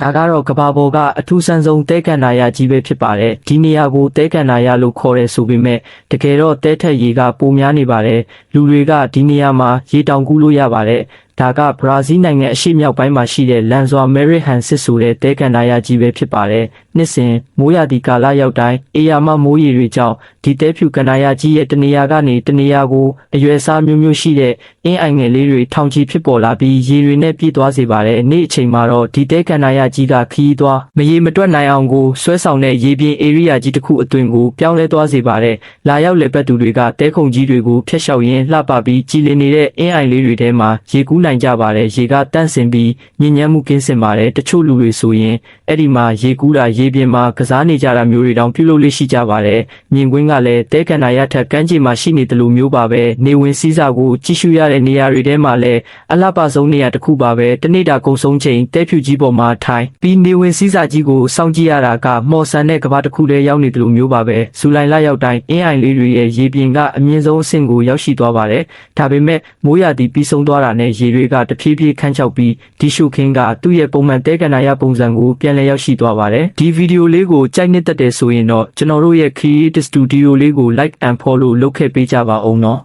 ဒါကတော့ကဘာပေါ်ကအထူးဆန်းဆုံးတဲကန်နာရကြီးပဲဖြစ်ပါတယ်ဒီနေရာကိုတဲကန်နာရလို့ခေါ်ရဲဆိုပေမဲ့တကယ်တော့တဲထက်ရေကပိုများနေပါတယ်လူတွေကဒီနေရာမှာရေတောင်ကူးလို့ရပါတယ်ဒါကဘရာဇီးနိုင်ငံအရှေ့မြောက်ပိုင်းမှာရှိတဲ့လန်ဇွာမဲရစ်ဟန်စစ်ဆိုတဲ့တဲကန်နာရကြီးပဲဖြစ်ပါတယ်နှစ်စဉ်မိုးရာသီကာလရောက်တိုင်းအေယာမမိုးရေတွေကြောင့်ဒီတဲဖြူကန်နာရကြီးရဲ့တနေရာကနေတနေရာကိုအရွယ်အစားမျိုးမျိုးရှိတဲ့အင်းအိုင်ငယ်လေးတွေထောင်ချီဖြစ်ပေါ်လာပြီးရေတွေနဲ့ပြည့်သွားစေပါတယ်နေ့အချိန်မှာတော့ဒီတဲကန်နာရကြီးကခီးသွားမရေမတွက်နိုင်အောင်ကိုဆွဲဆောင်တဲ့ရေပြင် area ကြီးတစ်ခုအတွင်ကိုပြောင်းလဲသွားစေပါတယ်လာရောက်လေပတ်သူတွေကတဲခုံကြီးတွေကိုဖျက်လျှောက်ရင်းလှပပြီးကြည်လင်နေတဲ့အင်းအိုင်လေးတွေထဲမှာရေကူးနိုင်ကြပါတယ်ရေကတန့်စင်ပြီးညဉ့်ညမ်းမှုကင်းစင်ပါတယ်တချို့လူတွေဆိုရင်အဲ့ဒီမှာရေကူးတာရေပြင်မှာကစားနေကြတာမျိုးတွေတောင်ပြုလုပ်လေးရှိကြပါတယ်မြင်ကွင်းကလည်းတဲကန်နာရထက်ကမ်းခြေမှာရှိနေတယ်လို့မျိုးပါပဲနေဝင်စည်းစာကိုကြည့်ရှုရတဲ့နေရာတွေထဲမှာလည်းအလှပဆုံးနေရာတစ်ခုပါပဲတနေ့တာကုံဆုံးချိန်တဲဖြူကြီးပေါ်မှာထိုင်ပြီးနေဝင်စည်းစာကြီးကိုစောင့်ကြည့်ရတာကမော်ဆန်တဲ့ကဘာတစ်ခုတည်းရောက်နေတယ်လို့မျိုးပါပဲဇူလိုင်လရောက်တိုင်းအင်းအိုင်လေးတွေရဲ့ရေပြင်ကအမြင့်ဆုံးအဆင့်ကိုရောက်ရှိသွားပါတယ်ဒါပေမဲ့မိုးရာသီပြီးဆုံးသွားတာနဲ့ရေတွေကတဖြည်းဖြည်းခန်းချောက်ပြီးဒီရှုခင်းကသူ့ရဲ့ပုံမှန်တဲကန်နာရပုံစံကိုပြန်လည်ရောက်ရှိသွားပါတယ်ဒီဗီဒီယိုလေးကိုကြိုက်နှစ်သက်တယ်ဆိုရင်တော့ကျွန်တော်တို့ရဲ့ Creative Studio လေးကို like and follow လုပ်ခဲ့ပေးကြပါအောင်နော်